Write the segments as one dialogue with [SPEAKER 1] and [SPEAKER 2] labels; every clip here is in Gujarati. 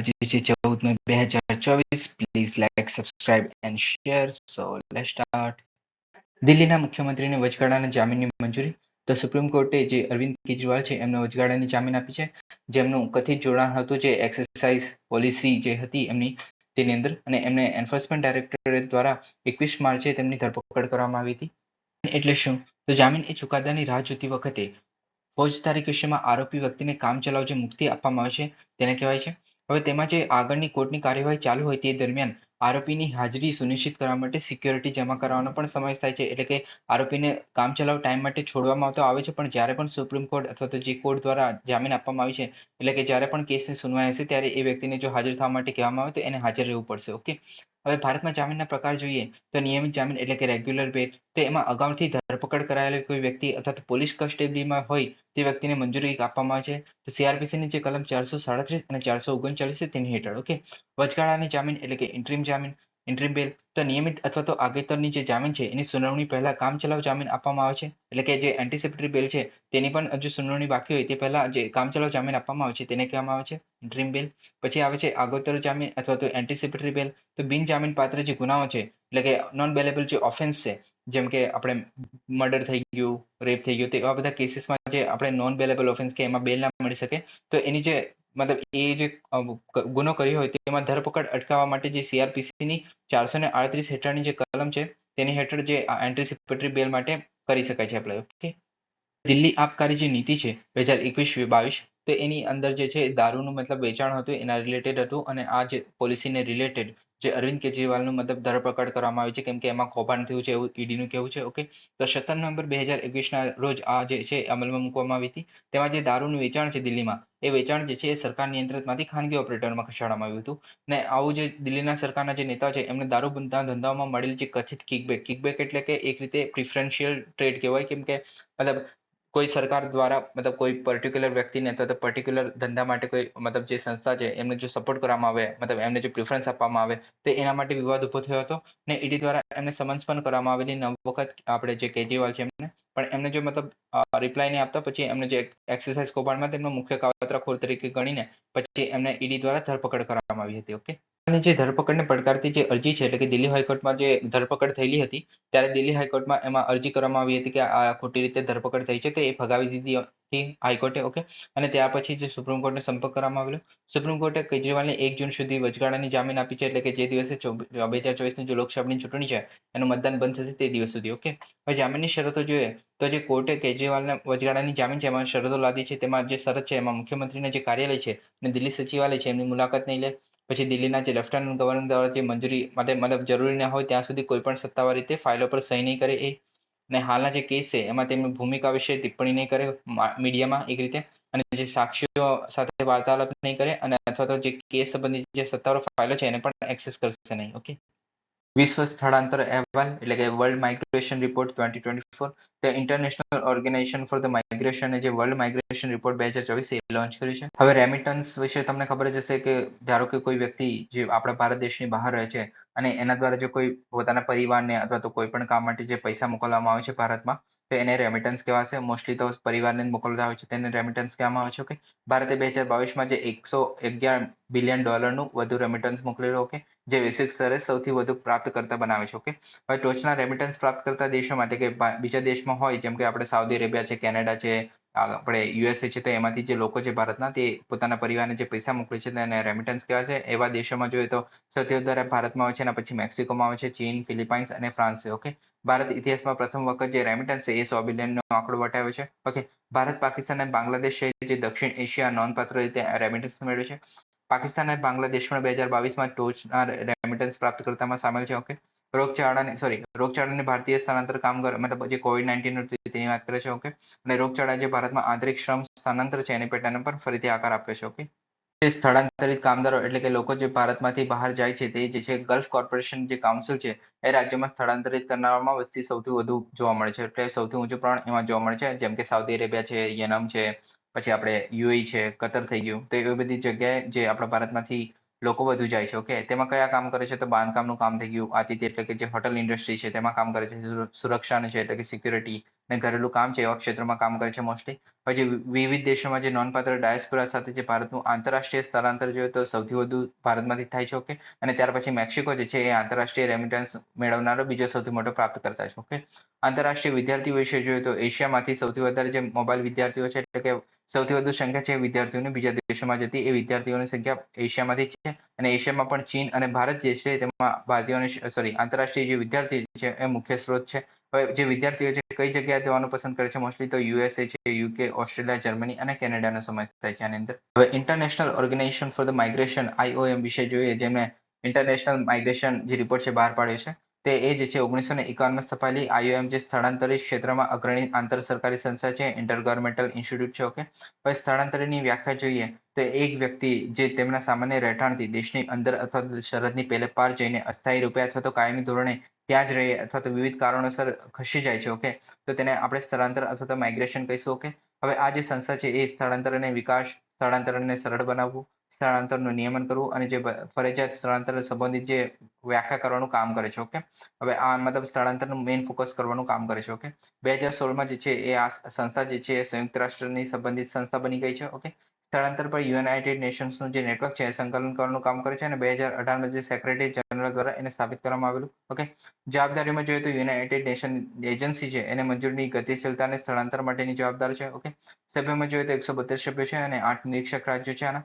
[SPEAKER 1] આજે છે ચૌદ મે બે હજાર ચોવીસ please like subscribe and share so let start દિલ્હીના મુખ્યમંત્રીને વચગાળાના જામીનની મંજૂરી. તો સુપ્રીમ કોર્ટે જે અરવિંદ કેજરીવાલ છે, એમને વચગાળાની જામીન આપી છે. જેમનું કથિત જોડાણ હતું જે એક્સરસાઇઝ પોલિસી જે હતી એમની, તેની અંદર. અને એમને એન્ફોર્સમેન્ટ ડાયરેક્ટરેટ દ્વારા એકવીસ માર્ચે તેમની ધરપકડ કરવામાં આવી હતી. એટલે શું? તો જામીન એ ચુકાદાની રાહ જોતી વખતે ફોજદારી કેસમાં આરોપી વ્યક્તિને કામચલાઉ જે મુક્તિ આપવામાં આવે છે, તેને કહેવાય છે. હવે તેમાં જે આગળની કોર્ટની કાર્યવાહી ચાલુ હોય તે દરમિયાન આરોપીની હાજરી સુનિશ્ચિત કરવા માટે સિક્યોરિટી જમા કરવાનો પણ સમાવેશ થાય છે. એટલે કે આરોપીને કામચલાઉ ટાઈમ માટે છોડવામાં આવતો આવે છે. પણ જ્યારે પણ સુપ્રીમ કોર્ટ અથવા તો જે કોર્ટ દ્વારા જામીન આપવામાં આવી છે, એટલે કે જ્યારે પણ કેસની સુનવાઈ હશે ત્યારે એ વ્યક્તિને જો હાજર થવા માટે કહેવામાં આવે તો એને હાજર રહેવું પડશે. ઓકે? હવે ભારતમાં જામીનના પ્રકાર જોઈએ તો નિયમિત જામીન એટલે કે રેગ્યુલર બેલ તો એમાં અગાઉથી ધરપકડ કરાયેલી કોઈ વ્યક્તિ અથવા તો પોલીસ કસ્ટડીમાં હોય તે વ્યક્તિને મંજૂરી આપવામાં આવે છે. તો સીઆરપીસીની જે કલમ ચારસો સાડત્રીસ અને ચારસો ઓગણચાલીસ તેની હેઠળ ઓકે વચગાળાની જામીન એટલે કે ઇન્ટ્રીમ જામીન. ઇન્ટ્રીમ બેલ તો નિયમિત અથવા તો આગેતરની જે જામીન છે, એની સુનાવણી પહેલા કામચલાઉ જામીન આપવામાં આવે છે. એટલે કે જે એન્ટિસિપેટરી બેલ છે, તેની પણ જો સુનાવણી બાકી હોય તે પહેલા જે કામચલાઉ જામીન આપવામાં આવે છે, તેને કહેવામાં આવે છે ઇન્ટ્રીમ બેલ પછી આવે છે આગોતર જામીન અથવા તો એન્ટિસિપેટરી બેલ તો બિન જામીન પાત્ર જે ગુનાઓ છે, એટલે કે નોન બેલેબલ જે ઓફેન્સ છે જેમ કે આપણે મર્ડર થઈ ગયું રેપ થઈ ગયું, તો એવા બધા કેસીસમાં જે આપણે નોન બેલેબલ ઓફેન્સ કે એમાં બેલ ના મળી શકે, તો એની જે મતલબ એ જે ગુનો કર્યો હોય તેમાં ધરપકડ અટકાવવા માટે જે સીઆરપીસીની ચારસો ને આડત્રીસ હેઠળની જે કલમ છે, તેની હેઠળ જે એન્ટિસિપેટરી બેલ માટે કરી શકાય છે આપણે ઓકે દિલ્હી આપકારી જે નીતિ છે, બે હજાર એકવીસ બાવીસ, તો એની અંદર જે છે દારૂનું મતલબ વેચાણ હતું, એના રિલેટેડ હતું, અને આ જે પોલિસીને રિલેટેડ જે અરવિંદ કેજરીવાલનું મતલબ ધરપકડ કરવામાં આવી છે, કેમ કે એમાં કૌભાંડ થયું છે, એવું ઈડીનું કહેવું છે ઓકે તો સત્તર નવેમ્બર બે હજાર એકવીસના રોજ આ જે છે અમલમાં મૂકવામાં આવી હતી. તેમાં જે દારૂનું વેચાણ છે દિલ્હીમાં, એ વેચાણ જે છે એ સરકાર નિયંત્રણમાંથી ખાનગી ઓપરેટરમાં ખસેડવામાં આવ્યું હતું. ને આવું જે દિલ્હીના સરકારના જે નેતા છે, એમને દારૂ બંધના ધંધાઓમાં મળેલી જે કથિત કિકબેક કિકબેક એટલે કે એક રીતે પ્રિફરન્શિયલ ટ્રેડ કહેવાય, કેમ કે મતલબ કોઈ સરકાર દ્વારા, મતલબ કોઈ પર્ટિક્યુલર વ્યક્તિને અથવા તો પર્ટિક્યુલર ધંધા માટે કોઈ, મતલબ જે સંસ્થા છે, એમને જો સપોર્ટ કરવામાં આવે, મતલબ એમને જો પ્રિફરન્સ આપવામાં આવે, તો એના માટે વિવાદ ઊભો થયો હતો. ને ઈડી દ્વારા એમને સમન્સ પણ કરવામાં આવેલી. નવ વખત આપણે જે કેજરીવાલ છે એમને, પણ એમને જો મતલબ રિપ્લાય નહીં આપતા, પછી એમને જે એક્સરસાઇઝ કૌભાંડમાં તેમનો મુખ્ય કાવતરાખોર તરીકે ગણીને, પછી એમને ઈડી દ્વારા ધરપકડ કરવામાં આવી હતી ઓકે અને જે ધરપકડને પડકારતી જે અરજી છે, એટલે કે દિલ્હી હાઈકોર્ટમાં જે ધરપકડ થયેલી હતી, ત્યારે દિલ્હી હાઈકોર્ટમાં એમાં અરજી કરવામાં આવી હતી કે આ ખોટી રીતે ધરપકડ થઈ છે, તો એ ફગાવી દીધી હતી હાઈકોર્ટે, ઓકે? અને ત્યાર પછી જે સુપ્રીમ કોર્ટને સંપર્ક કરવામાં આવેલો. સુપ્રીમ કોર્ટે કેજરીવાલને એક જૂન સુધી વચગાળાની જામીન આપી છે, એટલે કે જે દિવસે બે હજાર ચોવીસની જે લોકસભાની ચૂંટણી છે, એનું મતદાન બંધ થશે તે દિવસ સુધી, ઓકે? હવે જામીનની શરતો જોઈએ, તો જે કોર્ટે કેજરીવાલને વચગાળાની જામીન છે, એમાં શરતો લાદી છે, તેમાં જે શરત છે, એમાં મુખ્યમંત્રીના જે કાર્યાલય છે અને દિલ્હી સચિવાલય છે, એમની મુલાકાત નહીં લે પછી દિલ્હીના જે લેફ્ટનન્ટ ગવર્નર દ્વારા જે મંજૂરી માટે મતલબ જરૂરી ન હોય ત્યાં સુધી કોઈ પણ સત્તાવાર રીતે ફાઇલો પર સહી નહીં કરે એ. અને હાલના જે કેસ છે, એમાં તેમની ભૂમિકા વિશે ટિપ્પણી નહીં કરે મીડિયામાં એક રીતે. અને જે સાક્ષીઓ સાથે વાર્તાલાપ નહીં કરે અને અથવા તો જે કેસ સંબંધિત જે સત્તાવાર ફાઇલો છે, એને પણ એક્સેસ કરશે નહીં, ઓકે? વિશ્વ સ્થળાંતર અહેવાલ, એટલે કે world migration report twenty twenty four તે international organisation for the migration જે વર્લ્ડ માઇગ્રેશન રિપોર્ટ બે હજાર ચોવીસ એ લોન્ચ કર્યું છે. હવે રેમિટન્સ વિશે તમને ખબર જ હશે કે ધારો કે કોઈ વ્યક્તિ જે આપણા ભારત દેશની બહાર રહે છે અને એના દ્વારા જો કોઈ પોતાના પરિવારને અથવા તો કોઈ પણ કામ માટે જે પૈસા મોકલવામાં આવે છે ભારતમાં તો એને રેમિટન્સ કહેવાશે મોસ્ટલી તો પરિવારને મોકલતા હોય છે. તેને રેમિટન્સ કહેવામાં આવે છે. ઓકે ભારતે બે હજાર બાવીસમાં જે એકસો અગિયાર બિલિયન ડોલરનું વધુ રેમિટન્સ મોકલેલું ઓકે જે વૈશ્વિક સ્તરે સૌથી વધુ પ્રાપ્ત કરતા બનાવે છે ઓકે હવે ટોચના રેમિટન્સ પ્રાપ્ત કરતા દેશો માટે કે બીજા દેશમાં હોય, જેમ કે આપણે સાઉદી અરેબિયા છે, કેનેડા છે આપણે યુએસએ છે તો એમાંથી જે લોકો છે ભારતના તે પોતાના પરિવારને જે પૈસા મોકલે છે તેને રેમિટન્સ કહેવાય છે. એવા દેશોમાં જોઈએ તો સૌથી ભારતમાં આવે છે અને પછી મેક્સિકોમાં આવે છે, ચીન, ફિલિપાઇન્સ અને ફ્રાન્સ ઓકે ભારત ઇતિહાસમાં પ્રથમ વખત જે રેમિટન્સ છે એ સો બિલિયનનો આંકડો વટાવ્યો છે ઓકે ભારત, પાકિસ્તાન અને બાંગ્લાદેશ છે જે દક્ષિણ એશિયા નોંધપાત્ર રીતે રેમિટન્સ મેળવે છે. પાકિસ્તાન અને બાંગ્લાદેશ પણ બે હજાર બાવીસમાં ટોચના રેમિટન્સ પ્રાપ્ત કરતામાં સામેલ છે ઓકે રોગચાળાને સોરી રોગચાળાને ભારતીય સ્થળાંતર કામગર મતલબ જે કોવિડ નાઇન્ટીન તેની વાત કરે છે ઓકે અને રોગચાળા જે ભારતમાં આંતરિક શ્રમ સ્થાનાંતર છે, એની પેટર્ન પર ફરીથી આકાર આપ્યો છે ઓકે જે સ્થળાંતરિત કામદારો એટલે કે લોકો જે ભારતમાંથી બહાર જાય છે, તે જે છે ગલ્ફ કોર્પોરેશન જે કાઉન્સિલ છે, એ રાજ્યમાં સ્થળાંતરિત કરનારામાં વસ્તી સૌથી વધુ જોવા મળે છે, એટલે સૌથી ઊંચું પ્રમાણ એમાં જોવા મળે છે, જેમ કે સાઉદી અરેબિયા છે યનમ છે, પછી આપણે યુએઈ છે કતર થઈ ગયું, તો એવી બધી જગ્યાએ જે આપણા ભારતમાંથી લોકો વધુ જાય છે ઓકે તેમાં કયા કામ કરે છે? તો બાંધકામનું કામ થઈ ગયું. આતિથ્ય એટલે કે જે હોટલ ઇન્ડસ્ટ્રી છે, તેમાં કામ કરે છે સુરક્ષાને છે, એટલે કે સિક્યુરિટી ને ઘરેલું કામ છે, એવા ક્ષેત્રમાં કામ કરે છે મોસ્ટલી પછી વિવિધ દેશોમાં જે નોંધપાત્ર ડાયસ્પોરા સાથે જે ભારતનું આંતરરાષ્ટ્રીય સ્થળાંતર જોઈએ તો સૌથી વધુ ભારતમાંથી થાય છે ઓકે અને ત્યાર પછી મેક્સિકો જે છે, એ આંતરરાષ્ટ્રીય રેમિટન્સ મેળવનારો બીજો સૌથી મોટો પ્રાપ્ત કરતા છે ઓકે આંતરરાષ્ટ્રીય વિદ્યાર્થીઓ વિશે જોઈએ તો એશિયામાંથી સૌથી વધારે જે મોબાઈલ વિદ્યાર્થીઓ છે, એટલે કે સૌથી વધુ સંખ્યા છે વિદ્યાર્થીઓની. બીજા દેશોમાં જતી એ વિદ્યાર્થીઓની સંખ્યા એશિયામાંથી છે અને એશિયામાં પણ ચીન અને ભારત જે છે તેમાં ભારતીયોની સોરી આંતરરાષ્ટ્રીય જે વિદ્યાર્થીઓ છે એ મુખ્ય સ્ત્રોત છે. હવે જે વિદ્યાર્થીઓ છે કઈ જગ્યાએ જવાનું પસંદ કરે છે? મોસ્ટલી તો યુએસએ છે યુકે ઓસ્ટ્રેલિયા, જર્મની અને કેનેડાનો સમાવેશ થાય છે આની અંદર. હવે international organisation for the migration IOM વિશે જોઈએ જેમને ઇન્ટરનેશનલ માઇગ્રેશન જે રિપોર્ટ છે બહાર પાડ્યો છે. તે એ જે છે, ઓગણીસો ને એકાવનમાં સ્થપાયેલી આઈઓએમ જે સ્થળાંતરિત ક્ષેત્રમાં અગ્રણી આંતર સરકારી સંસ્થા છે ઇન્ટર ગવર્મેન્ટલ ઇન્સ્ટિટ્યૂટ છે, ઓકે? પછી સ્થળાંતરની વ્યાખ્યા જોઈએ તો એક વ્યક્તિ જે તેમના સામાન્ય રહેઠાણથી દેશની અંદર અથવા સરહદની પેલે પાર જઈને અસ્થાયી રૂપે અથવા તો કાયમી ધોરણે ત્યાં જ રહે અથવા તો વિવિધ કારણોસર ખસી જાય છે, ઓકે? તો તેને આપણે સ્થળાંતર અથવા તો માઇગ્રેશન કહીશું, ઓકે? હવે આ જે સંસ્થા છે એ સ્થળાંતર અને વિકાસ સ્થળાંતરને સરળ બનાવવું સ્થળાંતરનું નિયમન કરવું અને જે ફરજિયાત સ્થળાંતર સંબંધિત જે વ્યાખ્યા કરવાનું કામ કરે છે ઓકે હવે આ મતલબ સ્થળાંતરનું મેઇન ફોકસ કરવાનું કામ કરે છે ઓકે બે હજાર સોળમાં જે છે એ આ સંસ્થા જે છે એ સંયુક્ત રાષ્ટ્રની સંબંધિત સંસ્થા બની ગઈ છે ઓકે સ્થળાંતર પર યુનાઇટેડ નેશન્સનું જે નેટવર્ક છે એ સંકલન કરવાનું કામ કરે છે અને બે હજાર અઢારમાં જે સેક્રેટરી જનરલ દ્વારા એને સ્થાપિત કરવામાં આવેલું ઓકે જવાબદારીમાં જોઈએ તો યુનાઇટેડ નેશન એજન્સી છે, એને મંજૂરની ગતિશીલતા અને સ્થળાંતર માટેની જવાબદાર છે ઓકે સભ્યમાં જોઈએ તો એકસો બોતેર સભ્યો છે અને આઠ નિરીક્ષક રાજ્યો છે આના.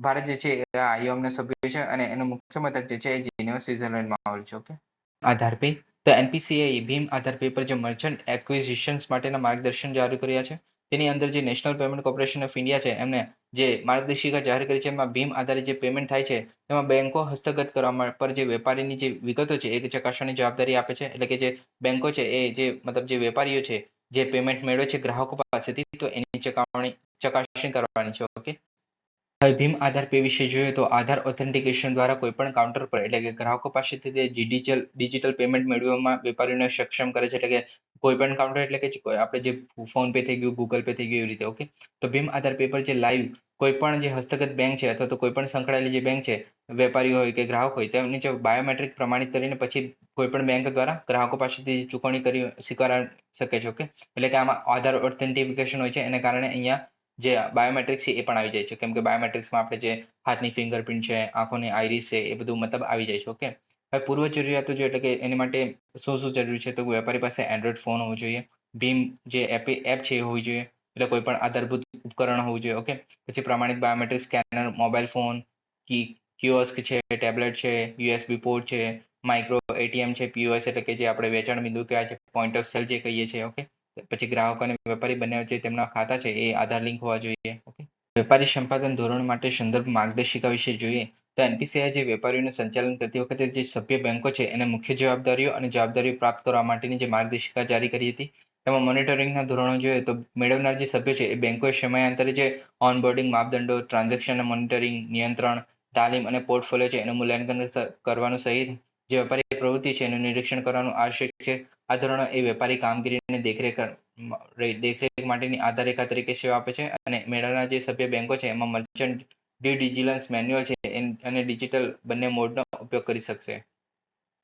[SPEAKER 1] ભારત જે છે એ આઈઓમના સભ્ય છે અને એનું મુખ્ય મથક જે છે એ જીનેવા સ્વિટ્ઝરલેન્ડમાં આવેલું છે ઓકે આધાર પે. તો એનપીસીએ ભીમ આધાર પે પર જે મર્ચન્ટ એક્વિઝિશન્સ માટેના માર્ગદર્શન જાહેર કર્યા છે, તેની અંદર જે national payment corporation of India છે, એમને જે માર્ગદર્શિકા જાહેર કરી છે, એમાં ભીમ આધારિત જે પેમેન્ટ થાય છે, તેમાં બેંકો હસ્તગત કરવા પર જે વેપારીની જે વિગતો છે એ ચકાસવાની જવાબદારી આપે છે, એટલે કે જે બેંકો છે, એ જે મતલબ જે વેપારીઓ છે, જે પેમેન્ટ મેળવે છે ગ્રાહકો પાસેથી, તો એની ચકાવણી, ચકાસણી કરવાની છે ઓકે ભીમ આધાર પે વિશે જોઈએ તો આધાર ઓથેન્ટિકેશન દ્વારા કોઈપણ કાઉન્ટર પર, એટલે કે ગ્રાહકો પાસેથી તે ડિજિટલ ડિજિટલ પેમેન્ટ મેળવવામાં વેપારીઓને સક્ષમ કરે છે, એટલે કે કોઈ પણ કાઉન્ટર એટલે કે આપણે જે ફોન પે થઈ ગયું ગૂગલ પે થઈ ગયું એવી રીતે ઓકે તો ભીમ આધાર પે પર જે લાઈવ કોઈ પણ જે હસ્તગત બેંક છે, અથવા તો કોઈ પણ સંકળાયેલી જે બેંક છે વેપારી હોય કે ગ્રાહક હોય, તેમની જે બાયોમેટ્રિક પ્રમાણિત કરીને પછી કોઈ પણ બેંક દ્વારા ગ્રાહકો પાસેથી ચૂકવણી કરી સ્વીકારી શકે છે ઓકે એટલે કે આમાં આધાર ઓથેન્ટિફિકેશન હોય છે, એને કારણે અહીંયા જે બાયોમેટ્રિક્સ છે એ પણ આવી જાય છે. કેમ કે બાયોમેટ્રિક્સમાં આપણે જે હાથની ફિંગરપ્રિન્ટ છે, આંખોની આઈરિસ છે, એ બધું મતલબ આવી જાય છે ઓકે હવે પૂર્વ જરૂરિયાતો જો એટલે કે એની માટે શું શું જરૂરી છે? તો વેપારી પાસે એન્ડ્રોઈડ ફોન હોવો જોઈએ, ભીમ જે એપ એપ છે એ હોવી જોઈએ, એટલે કોઈ પણ આધારભૂત ઉપકરણ હોવું જોઈએ ઓકે પછી પ્રમાણિત બાયોમેટ્રિક સ્કેનર મોબાઈલ ફોન કી કિયોસ્ક છે ટેબ્લેટ છે યુએસબી પોર્ટ છે માઇક્રો એટીએમ છે પીઓએસ એટલે કે જે આપણે વેચાણ બિંદુ કહેવાય છે પોઈન્ટ ઓફ સેલ જે કહીએ છીએ ઓકે પછી ગ્રાહકો અને વેપારી બંને વચ્ચે તેમના ખાતા છે એ આધાર લિંક હોવા જોઈએ, ઓકે? વેપારી સંપાદન ધોરણ માટે સંદર્ભ માર્ગદર્શિકા વિશે જોઈએ તો એનપીસીઆઈ જે વેપારીઓનું સંચાલન કરતી વખતે જે સભ્ય બેંકો છે એને મુખ્ય જવાબદારીઓ અને જવાબદારીઓ પ્રાપ્ત કરવા માટેની જે માર્ગદર્શિકા જારી કરી હતી. તેમાં મોનિટરિંગના ધોરણો જોઈએ તો મેળવનાર જે સભ્ય છે એ બેંકોએ સમયાંતરે જે ઓનબોર્ડિંગ માપદંડો, ટ્રાન્ઝેક્શન મોનિટરિંગ, નિયંત્રણ, તાલીમ અને પોર્ટફોલિયો છે એનું મૂલ્યાંકન કરવાનું સહિત જે વેપારી પ્રવૃત્તિ છે એનું નિરીક્ષણ કરવાનું આવશ્યક છે. આ ધોરણો એ વેપારી કામગીરીની દેખરેખ દેખરેખ માટેની આધારરેખા તરીકે સેવા આપે છે અને મેળાના જે સભ્ય બેંકો છે એમાં મર્ચન્ટ ડ્યુ ડિજિલન્સ મેન્યુઅલ છે અને ડિજિટલ બંને મોડનો ઉપયોગ કરી શકશે.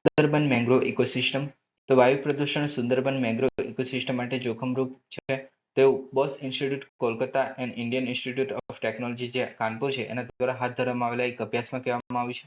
[SPEAKER 1] સુંદરબન મેંગ્રોવ ઇકોસિસ્ટમ તો વાયુ પ્રદૂષણ સુંદરબન મેંગ્રોવ ઇકોસિસ્ટમ માટે જોખમરૂપ છે. તેવું Bose institute Kolkata and Indian institute of technology જે કાનપુર છે એના દ્વારા હાથ ધરવામાં આવેલા એક અભ્યાસમાં કહેવામાં આવ્યું છે.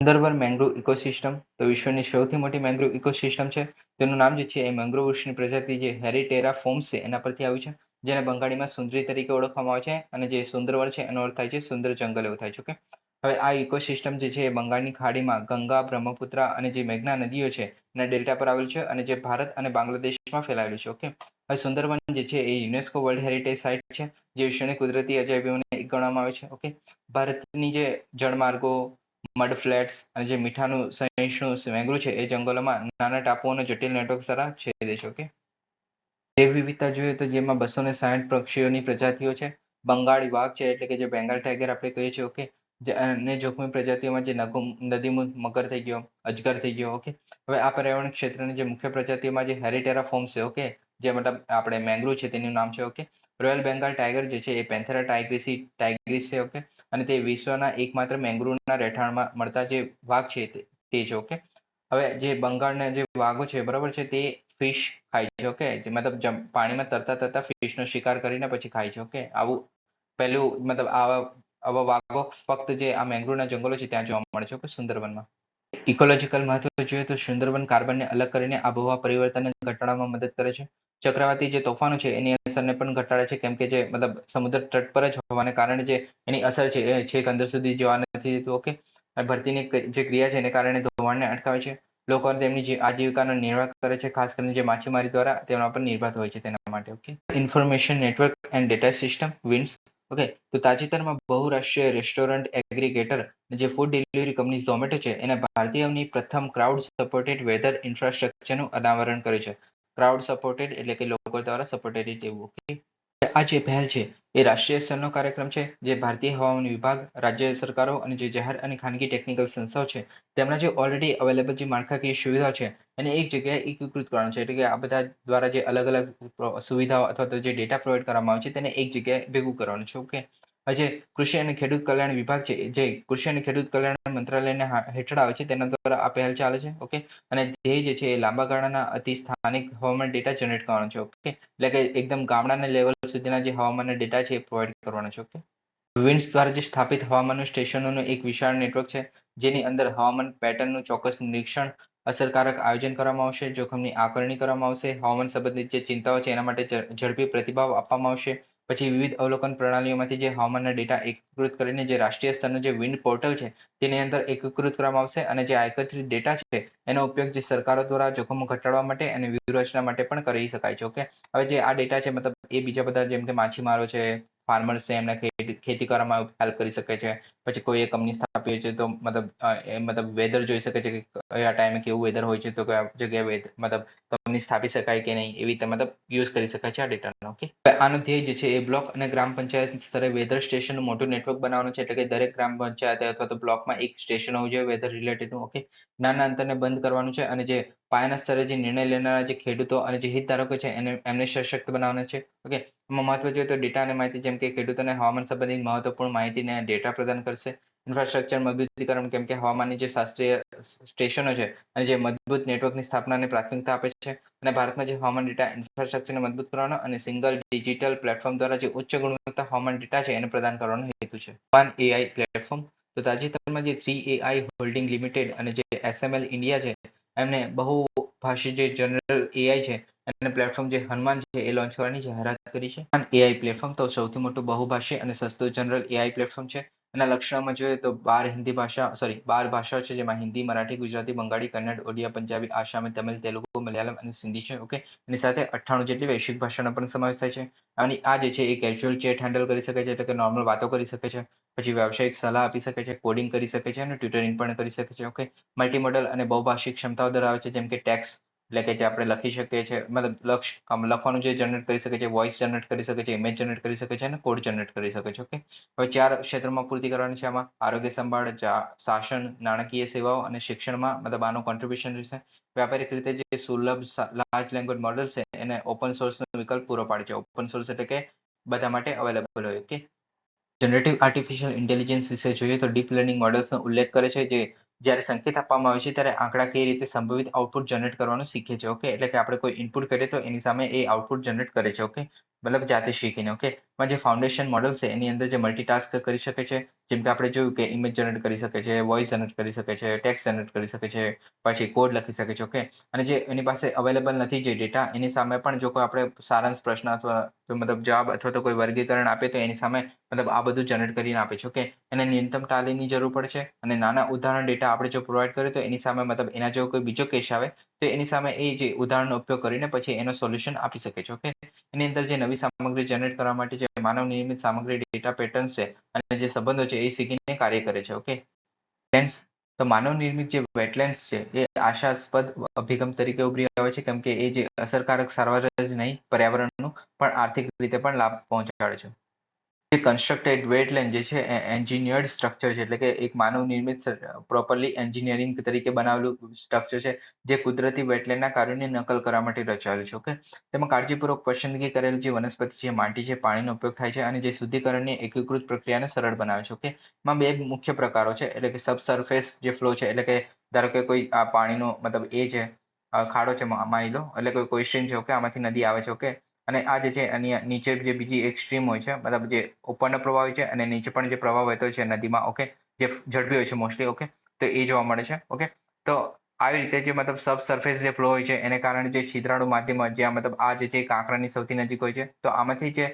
[SPEAKER 1] સુંદરબન મેંગ્રોવ ઇકોસિસ્ટમ તો વિશ્વની સૌથી મોટી મેંગ્રોવ ઇકોસિસ્ટમ છે. તેનું નામ જે છે એ મેંગ્રોવ વૃક્ષની પ્રજાતિ જે હેરિટેરા ફોમ્સ છે, એના પરથી આવ્યું છે, જેને બંગાળીમાં સુંદરી તરીકે ઓળખવામાં આવે છે અને જે સુંદરવન છે એનો અર્થ થાય છે સુંદર જંગલ એવું થાય છે, ઓકે? હવે આ ઇકોસિસ્ટમ જે છે એ બંગાળની ખાડીમાં ગંગા, બ્રહ્મપુત્રા અને જે મેઘના નદીઓ છે, એના ડેલ્ટા પર આવેલું છે અને જે ભારત અને બાંગ્લાદેશમાં ફેલાયેલું છે, ઓકે? હવે સુંદરવન જે છે એ યુનેસ્કો વર્લ્ડ હેરિટેજ સાઇટ છે, જે વિશ્વની કુદરતી અજાયબીઓને ગણવામાં આવે છે, ઓકે? ભારતની જે જળમાર્ગો મડ ફ્લેટ્સ અને જે મીઠાનું, સહિષ્ણુ મેંગ્રુવ છે એ જંગલોમાં નાના ટાપુઓ અને જટિલ નેટવર્ક દ્વારા છેદે છે, ઓકે? જૈવ વિવિધતા જોઈએ તો જેમાં બસો ને સાઠ પક્ષીઓની પ્રજાતિઓ છે. બંગાળી વાઘ છે એટલે કે જે બેંગાલ ટાઈગર આપણે કહીએ છીએ, ઓકે? અને જોખમી પ્રજાતિઓમાં જે નદીમુખ મગર થઈ ગયો, અજગર થઈ ગયો, ઓકે? હવે આ પર્યાવરણ ક્ષેત્રની જે મુખ્ય પ્રજાતિઓમાં જે હેરિટેરા ફોર્મ છે, ઓકે? જે મતલબ આપણે મેંગ્રુવ છે તેનું નામ છે, ઓકે? રોયલ બેંગાલ ટાઈગર જે છે એ પેન્થેરા ટાઈગ્રીસી ટાઈગ્રીસ છે ઓકે અને તે વિશ્વના એકમાત્ર મેંગ્રુવના રહેઠાણમાં મળતા જે વાઘ છે તે છે ઓકે હવે જે બંગાળના જે વાઘો છે, બરાબર છે, તે ફિશ ખાય છે ઓકે મતલબ પાણીમાં તરતા તરતા ફિશનો શિકાર કરીને પછી ખાય છે ઓકે આવું પહેલું મતલબ આવા આવા વાઘો ફક્ત જે આ મેંગ્રુવના જંગલો છે ત્યાં જોવા મળે છે ઓકે સુંદરવનમાં. ઇકોલોજીકલ મહત્વ જોઈએ તો સુંદરવન કાર્બનને અલગ કરીને આબોહવા પરિવર્તનને ઘટાડવામાં મદદ કરે છે. ચક્રવાતી જે તોફાનો છે, એની અસરને પણ ઘટાડે છે. કેમ કે જે મતલબ સમુદ્ર તટ પર જ હોવાને કારણે જે એની અસર છે, એ છેક અંદર સુધી જવા નથી દેતું ઓકે ભરતીની જે ક્રિયા છે, એને કારણે ધોવાણને અટકાવે છે. લોકો તેમની જે આજીવિકાનો નિર્વાહ કરે છે, ખાસ કરીને જે માછીમારી દ્વારા તેના પર નિર્ભર હોય છે તેના માટે, okay. Information network and data system wins okay. તો તાજેતરમાં બહુરાષ્ટ્રીય રેસ્ટોરન્ટ, એગ્રીગેટર જે ફૂડ ડિલિવરી કંપની ઝોમેટો છે, એને ભારતીયની પ્રથમ ક્રાઉડ સપોર્ટેડ વેધર ઇન્ફ્રાસ્ટ્રક્ચરનું અનાવરણ કર્યું છે. ક્રાઉડ સપોર્ટેડ એટલે કે લોકો દ્વારા સપોર્ટેડ એવું ઓકે આ જે પહેલ છે, એ રાષ્ટ્રીય સ્તરનો કાર્યક્રમ છે, જે ભારતીય હવામાન વિભાગ, રાજ્ય સરકારો અને જે જાહેર અને ખાનગી ટેકનિકલ સંસ્થાઓ છે, તેમના જે ઓલરેડી અવેલેબલ જે માળખાકીય સુવિધાઓ છે, એને એક જગ્યાએ એકીકૃત કરવાનું છે, એટલે કે આ બધા દ્વારા જે અલગ અલગ સુવિધાઓ અથવા તો જે ડેટા પ્રોવાઈડ કરવામાં આવે છે, તેને એક જગ્યાએ ભેગું કરવાનું છે ઓકે જે કૃષિ અને ખેડૂત કલ્યાણ વિભાગ છે, જે કૃષિ અને ખેડૂત કલ્યાણ મંત્રાલયના હેઠળ આવે છે, તેના દ્વારા આ પહેલ ચાલે છે, ઓકે? અને ધ્યેય જે છે એ લાંબા ગાળાના અતિ સ્થાનિક હવામાન ડેટા જનરેટ કરવાનો છે, ઓકે? એટલે કે એકદમ ગામડાના લેવલ સુધીના જે હવામાનના ડેટા છે એ પ્રોવાઈડ કરવાનો છે, ઓકે? વિન્ડ્સ દ્વારા જે સ્થાપિત હવામાન સ્ટેશનોનું એક વિશાળ નેટવર્ક છે, જેની અંદર હવામાન પેટર્નનું ચોક્કસ નિરીક્ષણ, અસરકારક આયોજન કરવામાં આવશે, જોખમની આકારણી કરવામાં આવશે, હવામાન સંબંધિત જે ચિંતાઓ છે એના માટે ઝડપી પ્રતિભાવ આપવામાં આવશે પછી વિવિધ અવલોકન પ્રણાલીઓમાંથી જે હવામાનના ડેટા એકત્રિત કરીને જે રાષ્ટ્રીય સ્તરનું જે વિન્ડ પોર્ટલ છે, તેની અંદર એકીકૃત કરવામાં આવશે અને જે આ એકત્રિત ડેટા છે, એનો ઉપયોગ જે સરકારો દ્વારા જોખમો ઘટાડવા માટે અને વ્યૂહરચના માટે પણ કરી શકાય છે ઓકે હવે જે આ ડેટા છે, મતલબ એ બીજા બધા જેમ કે માછીમારો છે ફાર્મર્સ છે, એમને ખેતી કરવામાં હેલ્પ કરી શકે છે. પછી કોઈ એક કંપની સ્થાપી છે, તો મતલબ મતલબ વેધર જોઈ શકે છે કે કયા ટાઈમે કેવું વેધર હોય છે, તો કયા જગ્યાએ મતલબ કંપની સ્થાપી શકાય કે નહીં, એવી રીતે મતલબ યુઝ કરી શકાય છે આ ડેટાનો ઓકે આનો ધ્યેય જે છે એ બ્લોક અને ગ્રામ પંચાયત સ્તરે વેધર સ્ટેશનનું મોટું નેટવર્ક બનાવવાનું છે, એટલે કે દરેક ગ્રામ પંચાયત અથવા તો બ્લોકમાં એક સ્ટેશન હોવું જોઈએ વેધર રિલેટેડનું ઓકે નાના અંતરને બંધ કરવાનું છે અને જે પાયાના સ્તરે જે નિર્ણય લેનારા જે ખેડૂતો અને જે હિતધારકો છે, એને એમને સશક્ત બનાવવાના છે. ઓકે, એમાં મહત્વ જોઈએ તો ડેટા અને માહિતી જેમ કે ખેડૂતોને હવામાન સંબંધિત મહત્વપૂર્ણ માહિતીને ડેટા પ્રદાન કરશે. ઇન્ફ્રાસ્ટ્રક્ચર મજબૂતીકરણ કેમ કે હવામાનની જે શાસ્ત્રીય સ્ટેશનો છે અને જે મજબૂત નેટવર્કની સ્થાપનાને પ્રાથમિકતા આપે છે અને ભારતમાં જે હવામાન ડેટા ઇન્ફ્રાસ્ટ્રક્ચરને મજબૂત કરવાનો અને સિંગલ ડિજિટલ પ્લેટફોર્મ દ્વારા જે ઉચ્ચ ગુણવત્તા હવામાન ડેટા છે, એને પ્રદાન કરવાનો હેતુ છે. વન એઆઈ પ્લેટફોર્મ તો તાજેતરમાં જે થ્રી એઆઈ હોલ્ડિંગ લિમિટેડ અને જે એસએમએલ ઇન્ડિયા છે એમને બહુ ભાષી જે જનરલ એઆઈ છે અને પ્લેટફોર્મ જે હનુમાન છે એ લોન્ચ કરવાની જાહેરાત કરી છે. એઆઈ પ્લેટફોર્મ તો સૌથી મોટું બહુભાષી અને સસ્તું જનરલ એઆઈ પ્લેટફોર્મ છે. એના લક્ષણમાં જોઈએ તો બાર હિન્દી ભાષા સોરી બાર ભાષાઓ છે જેમાં હિન્દી, મરાઠી, ગુજરાતી, બંગાળી, કન્નડ, ઓડિયા, પંજાબી, આસામી, તમિલ, તેલુગુ, મલયાલમ અને સિંધી છે ઓકે એની સાથે અઠ્ઠાણું જેટલી વૈશ્વિક ભાષાનો પણ સમાવેશ થાય છે. અને આ જે છે એ કેઝ્યુઅલ ચેટ હેન્ડલ કરી શકે છે એટલે કે નોર્મલ વાતો કરી શકે છે. પછી વ્યવસાયિક સલાહ આપી શકે છે કોડિંગ કરી શકે છે અને ટ્યુટરિંગ પણ કરી શકે છે. ઓકે મલ્ટીમોડલ અને બહુભાષિક ક્ષમતાઓ ધરાવે છે, જેમ કે ટેક્સ એટલે કે જે આપણે લખી શકીએ છીએ, મતલબ લક્ષ લખવાનું જે જનરેટ કરી શકે છે વોઇસ જનરેટ કરી શકે છે ઇમેજ જનરેટ કરી શકે છે અને કોડ જનરેટ કરી શકે છે. ઓકે હવે ચાર ક્ષેત્રમાં પૂર્તિ કરવાની છે આમાં. આરોગ્ય સંભાળ શાસન, નાણાકીય સેવાઓ અને શિક્ષણમાં મતલબ આનું કોન્ટ્રીબ્યુશન રહેશે. વ્યાપારિક રીતે જે સુલભ લાર્જ લેંગ્વેજ મોડલ છે, એને ઓપન સોર્સનો વિકલ્પ પૂરો પાડે છે. ઓપન સોર્સ એટલે કે બધા માટે અવેલેબલ હોય. ઓકે જનરેટિવ આર્ટિફિશિયલ ઇન્ટેલિજન્સ વિશે જોઈએ તો ડીપ લર્નિંગ મોડલ્સનો ઉલ્લેખ કરે છે જે જ્યારે સંકેત આપવામાં આવે છે ત્યારે આંકડા કઈ રીતે સંભવિત આઉટપુટ જનરેટ કરવાનું શીખે છે ઓકે એટલે કે આપણે કોઈ ઇનપુટ કરીએ તો એની સામે એ આઉટપુટ જનરેટ કરે છે ઓકે મતલબ જાતે શીખીને ઓકે જે ફાઉન્ડેશન મોડલ છે એની અંદર જે મલ્ટીટાસ્ક કરી શકે છે જેમ કે આપણે જોયું કે ઇમેજ જનરેટ કરી શકે છે વોઇસ જનરેટ કરી શકે છે ટેક્સ જનરેટ કરી શકે છે, પછી કોડ લખી શકે છે ઓકે અને જે એની પાસે અવેલેબલ નથી જે ડેટા એની સામે પણ જો કોઈ આપણે સારાંશ પ્રશ્ન અથવા મતલબ જવાબ અથવા તો કોઈ વર્ગીકરણ આપે તો એની સામે મતલબ આ બધું જનરેટ કરીને આપે છે ઓકે એને ન્યૂનતમ તાલીમની જરૂર પડશે અને નાના ઉદાહરણ ડેટા આપણે જો પ્રોવાઈડ કરીએ તો એની સામે મતલબ એના જેવો કોઈ બીજો કેસ આવે તો એની સામે એ જે ઉદાહરણનો ઉપયોગ કરીને પછી એનો સોલ્યુશન આપી શકે છે ઓકે એની અંદર જે નવી સામગ્રી જનરેટ કરવા માટે જે માનવ નિર્મિત સામગ્રી ડેટા પેટર્ન છે અને જે સંબંધો છે એ શીખીને કાર્ય કરે છે ઓકે તો માનવ નિર્મિત જે વેટલેન્ડ્સ છે એ આશાસ્પદ અભિગમ તરીકે ઉભરી આવે છે, કેમ કે એ જે અસરકારક, સારવાર જ નહીં, પર્યાવરણનું પણ આર્થિક રીતે પણ લાભ પહોંચાડે છે. જે કન્સ્ટ્રક્ટેડ વેટલેન્ડ જે છે, એ એન્જિનિયર્ડ સ્ટ્રક્ચર છે. એટલે કે એક માનવ નિર્મિત પ્રોપરલી એન્જિનિયરિંગ તરીકે બનાવેલું સ્ટ્રક્ચર છે, જે કુદરતી વેટલેન્ડના કાર્યોની નકલ કરવા માટે રચાયેલું છે. ઓકે તેમાં કાળજીપૂર્વક પસંદગી કરેલ જે વનસ્પતિ છે, માટી છે, પાણીનો ઉપયોગ થાય છે અને જે શુદ્ધિકરણની એકીકૃત પ્રક્રિયાને સરળ બનાવે છે. ઓકે એમાં બે મુખ્ય પ્રકારો છે. એટલે કે સબસર્ફેસ જે ફ્લો છે, એટલે કે ધારો કે કોઈ આ પાણીનો મતલબ એ છે ખાડો છે, માની લો. એટલે કોઈ કોઈ છે ઓકે આમાંથી નદી આવે છે ઓકે અને આ જે છે, એની નીચે જે બીજી એક સ્ટ્રીમ હોય છે, મતલબ જે ઉપરનો પ્રવાહ હોય છે અને નીચે પણ જે પ્રવાહ વહેતો છે, નદીમાં ઓકે જે ઝડપી હોય છે મોસ્ટલી ઓકે તો એ જોવા મળે છે ઓકે તો આવી રીતે જે મતલબ સબ સરફેસ જે ફ્લો હોય છે, એને કારણે જે છિદ્રાળુ માધ્યમ જ્યાં મતલબ આ જે છે કાંકરાની સૌથી નજીક હોય છે, તો આમાંથી જે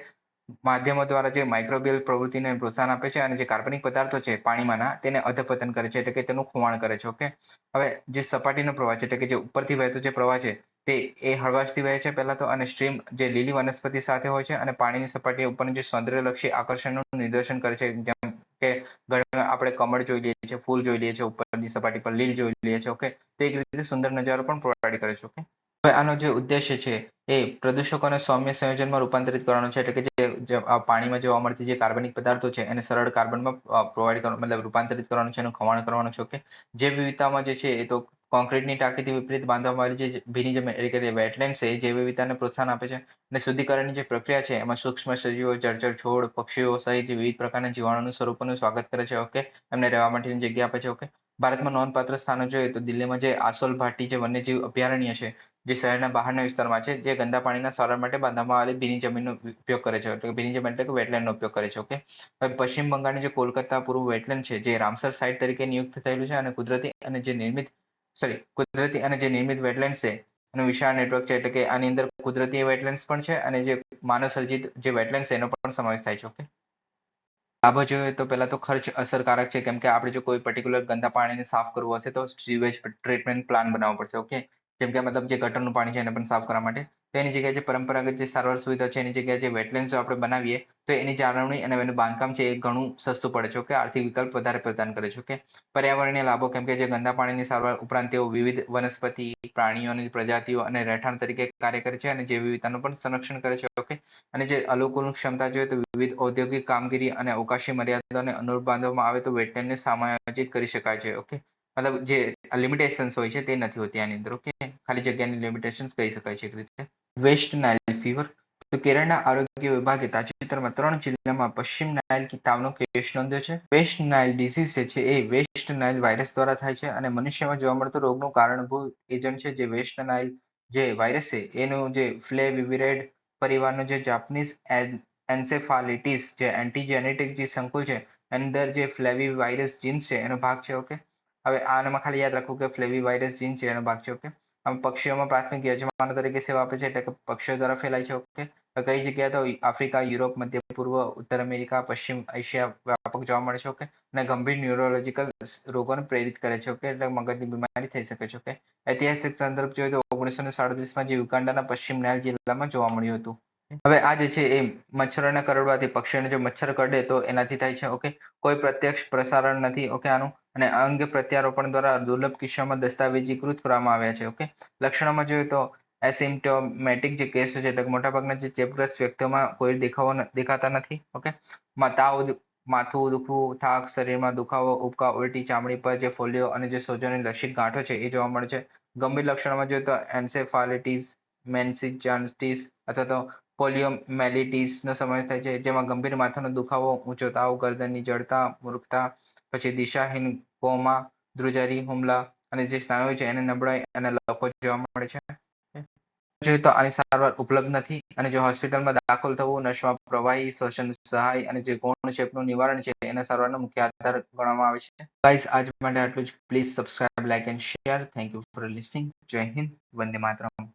[SPEAKER 1] માધ્યમો દ્વારા જે માઇક્રોબિયલ પ્રવૃત્તિને પ્રોત્સાહન આપે છે અને જે કાર્બનિક પદાર્થો છે પાણીમાંના, તેને અધપતન કરે છે, એટલે કે તેનું ખોવાણ કરે છે ઓકે હવે જે સપાટીનો પ્રવાહ છે, એટલે કે જે ઉપરથી વહેતો જે પ્રવાહ છે તે એ હળવાશથી વહે છે. પહેલા તો અને સ્ટ્રીમ જે લીલી વનસ્પતિ સાથે હોય છે અને પાણીની સપાટી ઉપરનું જે સૌંદર્યલક્ષી આકર્ષણનું નિદર્શન કરે છે, જેમ કે આપણે કમળ જોઈ લઈએ છીએ, ફૂલ જોઈ લઈએ છીએ, ઉપરની સપાટી પર લીલ જોઈ લઈએ છીએ, ઓકે? તો એક રીતે સુંદર નજારો પણ પ્રોવાઈડ કરે છે, ઓકે? હવે આનો જે ઉદ્દેશ્ય છે એ પ્રદૂષકોને સૌમ્ય સંયોજનમાં રૂપાંતરિત કરવાનો છે, એટલે કે જે પાણીમાં જોવા મળતી જે કાર્બનિક પદાર્થો છે એને સરળ કાર્બનમાં પ્રોવાઈડ કરવા મતલબ રૂપાંતરિત કરવાનું છે, એનું ખવાણ કરવાનું છે, ઓકે? જે વિવિધતામાં જે છે એ તો કોન્ક્રીટની ટાંકીથી વિપરીત બાંધવામાં આવેલી જે ભીની જમીન, એટલે કે વેટલેન્ડ છે જે વિવિધતાને પ્રોત્સાહન આપે છે અને શુદ્ધિકરણની જે પ્રક્રિયા છે, એમાં સૂક્ષ્મ સજીવો, જળચર, છોડ, પક્ષીઓ સહિત વિવિધ પ્રકારના જીવાણુનું સ્વરૂપોનું સ્વાગત કરે છે ઓકે એમને રહેવા માટેની જગ્યા આપે છે ઓકે ભારતમાં નોંધપાત્ર સ્થાનો જોઈએ તો દિલ્હીમાં જે આસોલ ભાટી જે વન્યજીવ અભયારણ્ય છે, જે શહેરના બહારના વિસ્તારમાં છે, જે ગંદા પાણીના સારવાર માટે બાંધવામાં આવેલી ભીની જમીનનો ઉપયોગ કરે છે, એટલે કે ભીની જમીન એટલે કે વેટલેન્ડનો ઉપયોગ કરે છે ઓકે હવે પશ્ચિમ બંગાળની જે કોલકાતા પૂર્વ વેટલેન્ડ છે, જે રામસર સાઇટ તરીકે નિયુક્ત થયેલું છે અને કુદરતી અને જે નિર્મિત સોરી કુદરતી અને જે નિર્મિત વેટલેન્ડ છે, એનું વિશાળ નેટવર્ક છે એટલે કે આની અંદર કુદરતી વેટલેન્ડ્સ પણ છે અને જે માનવ સર્જિત જે વેટલેન્ડ્સ છે, એનો પણ સમાવેશ થાય છે ઓકે લાભો જોઈએ તો પહેલા તો ખર્ચ અસરકારક છે, કેમ કે આપણે જો કોઈ પર્ટિક્યુલર ગંદા પાણીને સાફ કરવું હશે તો સીવેજ ટ્રીટમેન્ટ પ્લાન બનાવવો પડશે ઓકે જેમ કે મતલબ જે ગટરનું પાણી છે એને પણ સાફ કરવા માટે, તો એની જગ્યાએ જે પરંપરાગત જે સારવાર સુવિધા છે, એની જગ્યાએ જે વેટલેન્ડ આપણે બનાવીએ, તો એની જાળવણી અને એનું બાંધકામ છે એ ઘણું સસ્તું પડે છે, ઓકે? આર્થિક વિકલ્પ વધારે પ્રદાન કરે છે, ઓકે? પર્યાવરણીય લાભો કેમ કે જે ગંદા પાણીની સારવાર ઉપરાંત તેઓ વિવિધ વનસ્પતિ, પ્રાણીઓની પ્રજાતિઓ અને રહેઠાણ તરીકે કાર્ય કરે છે અને જે વિવિધતાનું પણ સંરક્ષણ કરે છે, ઓકે? અને જે અનુકૂળ ક્ષમતા જોઈએ તો વિવિધ ઔદ્યોગિક કામગીરી અને અવકાશી મર્યાદાને અનુરૂપ બાંધવામાં આવે તો વેટલેન્ડને સમાયોજિત કરી શકાય છે, ઓકે? મતલબ જે લિમિટેશન્સ હોય છે તે નથી હોતી આની અંદર ઓકે ખાલી જગ્યાની લિમિટેશન્સ કહી શકાય છે એક રીતે. West Nile fever. તો કેરળના આરોગ્ય વિભાગે તાજેતરમાં ત્રણ જિલ્લામાં પશ્ચિમ નાઇલ તાવનો કેસ નોંધ્યો છે. વેસ્ટ નાઇલ ડિસીઝ છે એ વેસ્ટ નાઇલ વાયરસ દ્વારા થાય છે અને મનુષ્યમાં જોવા મળતો રોગનું કારણભૂત એજન્ટ છે જે વેસ્ટ નાઇલ જે વાયરસ છે, એનું જે ફ્લેવિવિરેડ પરિવારનો જે જાપાનીઝ એન્સેફાલિટીસ જે એન્ટીજેનેટિક જે સંકુલ છે અંદર જે ફ્લેવી વાયરસ જીન્સ છે એનો ભાગ છે ઓકે હવે આનામાં ખાલી યાદ રાખવું કે ફ્લેવી વાયરસ જીન છે, એનો ભાગ છે ઓકે પક્ષીઓમાં પ્રાથમિક યજમાનો તરીકે સેવા આપે છે એટલે કે પક્ષીઓ દ્વારા ફેલાય છે ઓકે કઈ જગ્યાએ તો આફ્રિકા, યુરોપ, મધ્ય પૂર્વ, ઉત્તર અમેરિકા, પશ્ચિમ એશિયા વ્યાપક જોવા મળે છે ઓકે અને ગંભીર ન્યુરોલોજીકલ રોગોને પ્રેરિત કરે છે ઓકે એટલે મગજની બીમારી થઈ શકે છે ઓકે ઐતિહાસિક સંદર્ભ જોઈએ તો ઓગણીસો ને સાડત્રીસમાં જે યુગાન્ડાના પશ્ચિમ નાયલ જિલ્લામાં જોવા મળ્યું હતું. હવે આ જે છે એ મચ્છરોને કરડવાથી પક્ષીઓને જો મચ્છર કરડે તો એનાથી થાય છે ઓકે કોઈ પ્રત્યક્ષ પ્રસારણ નથી ઓકે આનું અને અંગ પ્રત્યારોપણ દ્વારા દુર્લભ કિસ્સામાં દસ્તાવેજીકૃત કરવામાં આવ્યા છે, ઓકે? લક્ષણોમાં જોઈએ તો એસિમ્ટોમેટિક જે કેસ છે મોટાભાગના જે ચેપગ્રસ્ત વ્યક્તિઓમાં કોઈ દેખાવો દેખાતા નથી, ઓકે? તાવ, માથું દુખવું, થાક, શરીરમાં દુખાવો, ઉબકા, ઉલટી, ચામડી પર જે ફોલિયો અને જે સોજોની લસિક ગાંઠો છે, એ જોવા મળે છે. ગંભીર લક્ષણોમાં જોઈએ તો એન્સેફાલિટીસ, મેન્સિજાન્ટિસ અથવા તો પોલિયોમેલિટીસનો સમાવેશ થાય છે, જેમાં ગંભીર માથાનો દુખાવો, ઊંચો તાવ, ગરદનની જડતા, મૂર્ખતા પછી દિશાહીન કોમા ધ્રુજારી, હુમલા અને જે સ્નાયુ છે એને નબળાઈ અને લખો જોવા મળે છે. જોઈએ તો આની સારવાર ઉપલબ્ધ નથી અને જો હોસ્પિટલમાં દાખલ થવું, નશમાં પ્રવાહી શ્વસન સહાય અને જે ગૌણ ચેપનું નિવારણ છે એના સારવારનો મુખ્ય આધાર ગણવામાં આવે છે. ગાઈસ આજ માટે આટલું જ. Please subscribe like and share thank you for listening Jai Hind. Vande Mataram.